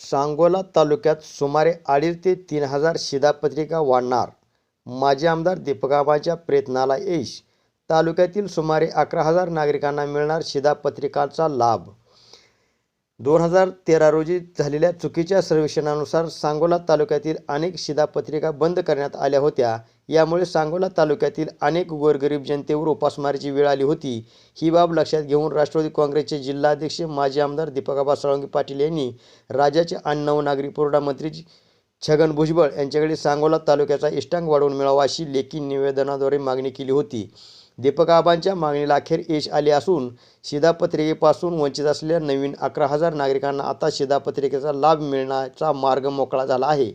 सांगोला तालुक्यात सुमारे अडीच ते तीन हजार शिधापत्रिका वाढणार. माजी आमदार दीपकाबाच्या प्रयत्नाला यश. तालुक्यातील सुमारे अकरा हजार नागरिकांना मिळणार शिधापत्रिकाचा लाभ. दोन हजार तेरा रोजी झालेल्या चुकीच्या सर्वेक्षणानुसार सांगोला तालुक्यातील अनेक शिधापत्रिका बंद करण्यात आल्या होत्या. यामुळे सांगोला तालुक्यातील अनेक गोरगरीब जनतेवर उपासमारीची वेळ आली होती. ही बाब लक्षात घेऊन राष्ट्रवादी काँग्रेसचे जिल्हाध्यक्ष माजी आमदार दीपकाबा साळुंके पाटील यांनी राज्याचे अन्न व नागरी पुरवठा मंत्री छगन भुजबळ यांच्याकडे सांगोला तालुक्याचा इष्टांग वाढवून मिळावा अशी लेखी निवेदनाद्वारे मागणी केली होती. दीपकआबांच्या मागणीला अखेर यश आले असून शिधापत्रिकेपासून वंचित असलेल्या नवीन अकरा हजार नागरिकांना आता शिधापत्रिकेचा लाभ मिळण्याचा मार्ग मोकळा झाला आहे.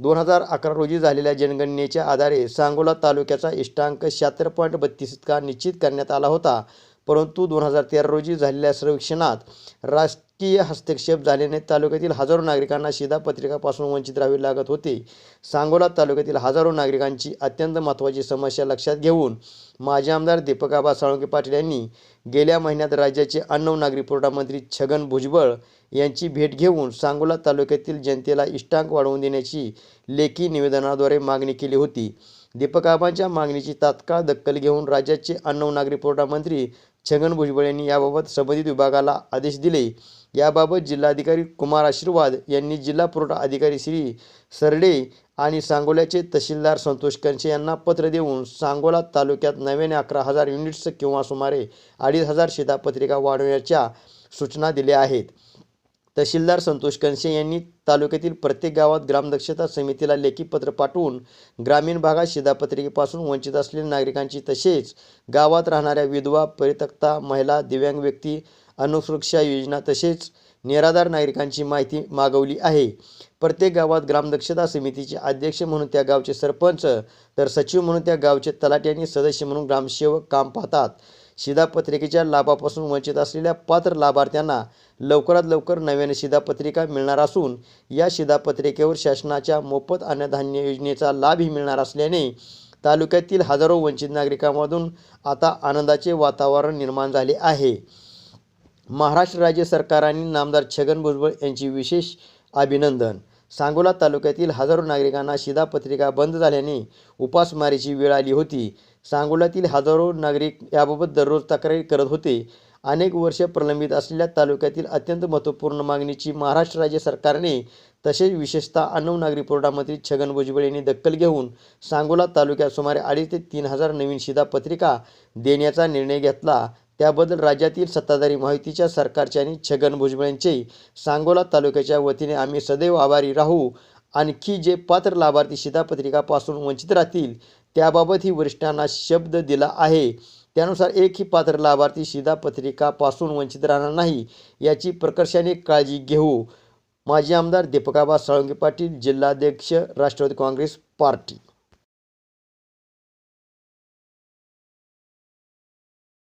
दोन हजार अकरा रोजी झालेल्या जनगणनेच्या आधारे सांगोला तालुक्याचा इष्टांक शहात्तर पॉईंट बत्तीस इतका निश्चित करण्यात आला होता. परंतु दोन हजार तेरा रोजी झालेल्या सर्वेक्षणात राष्ट्र राजकीय हस्तक्षेप झाल्याने तालुक्यातील हजारो नागरिकांना शिधापत्रिकापासून वंचित राहावे लागत होते. सांगोला तालुक्यातील हजारो नागरिकांची अत्यंत महत्त्वाची समस्या लक्षात घेऊन माजी आमदार दीपकाबा साळुंके पाटील यांनी गेल्या महिन्यात राज्याचे अन्न व नागरी पुरवठा मंत्री छगन भुजबळ यांची भेट घेऊन सांगोला तालुक्यातील जनतेला इष्टांक वाढवून देण्याची लेखी निवेदनाद्वारे मागणी केली होती. दीपकाबांच्या मागणीची तात्काळ दखल घेऊन राज्याचे अन्न व नागरी पुरवठा मंत्री छगन भुजबळ यांनी याबाबत संबंधित विभागाला आदेश दिले. याबाबत जिल्हाधिकारी कुमार आशीर्वाद यांनी जिल्हा पुरवठा अधिकारी श्री सरडे आणि सांगोल्याचे तहसीलदार संतोष कंचे यांना पत्र देऊन सांगोला तालुक्यात नव्याने अकरा हजार युनिट्स किंवा सुमारे अडीच हजार शिधापत्रिका वाढवण्याच्या सूचना दिल्या आहेत. तहसीलदार संतोष कंसे यांनी तालुक्यातील प्रत्येक गावात ग्रामदक्षता समितीला लेखी पत्र पाठवून ग्रामीण भागात शिधापत्रिकेपासून वंचित असलेल्या नागरिकांची तसेच गावात राहणाऱ्या विधवा परितक्ता महिला दिव्यांग व्यक्ती अन्नसुरक्षा योजना तसेच निराधार नागरिकांची माहिती मागवली आहे. प्रत्येक गावात ग्रामदक्षता समितीचे अध्यक्ष म्हणून त्या गावचे सरपंच तर सचिव म्हणून त्या गावचे तलाठी आणि सदस्य म्हणून ग्रामसेवक काम पाहतात. शिधापत्रिकेच्या लाभापासून वंचित असलेल्या पात्र लाभार्थ्यांना लवकरात लवकर नव्याने शिधापत्रिका मिळणार असून या शिधापत्रिकेवर शासनाच्या मोफत अन्नधान्य योजनेचा लाभही मिळणार असल्याने तालुक्यातील हजारो वंचित नागरिकांमधून आता आनंदाचे वातावरण निर्माण झाले आहे. महाराष्ट्र राज्य सरकार आणि नामदार छगन भुजबळ यांची विशेष अभिनंदन. सांगोला तालुक्यातील हजारो नागरिकांना शिधापत्रिका बंद झाल्याने उपासमारीची वेळ आली होती. सांगोल्यातील हजारो नागरिक याबाबत दररोज तक्रारी करत होते. अनेक वर्ष प्रलंबित असलेल्या तालुक्यातील अत्यंत महत्त्वपूर्ण मागणीची महाराष्ट्र राज्य सरकारने तसेच विशेषतः अन्न नागरी मंत्री छगन भुजबळ यांनी दखल घेऊन सांगोला तालुक्यात सुमारे अडीच ते तीन हजार नवीन शिधापत्रिका देण्याचा निर्णय घेतला. त्याबद्दल राज्यातील सत्ताधारी माहितीच्या सरकारचे आणि छगन भुजबळ यांचे सांगोला तालुक्याच्या वतीने आम्ही सदैव आभारी राहू. आणखी जे पात्र लाभार्थी शिधापत्रिकापासून वंचित राहतील त्याबाबतही वरिष्ठांना शब्द दिला आहे. त्यानुसार एकही पात्र लाभार्थी शिधापत्रिकापासून वंचित राहणार नाही याची प्रकर्षाने काळजी घेऊ. माजी आमदार दीपकाबा साळुंगे पाटील जिल्हाध्यक्ष राष्ट्रवादी काँग्रेस पार्टी.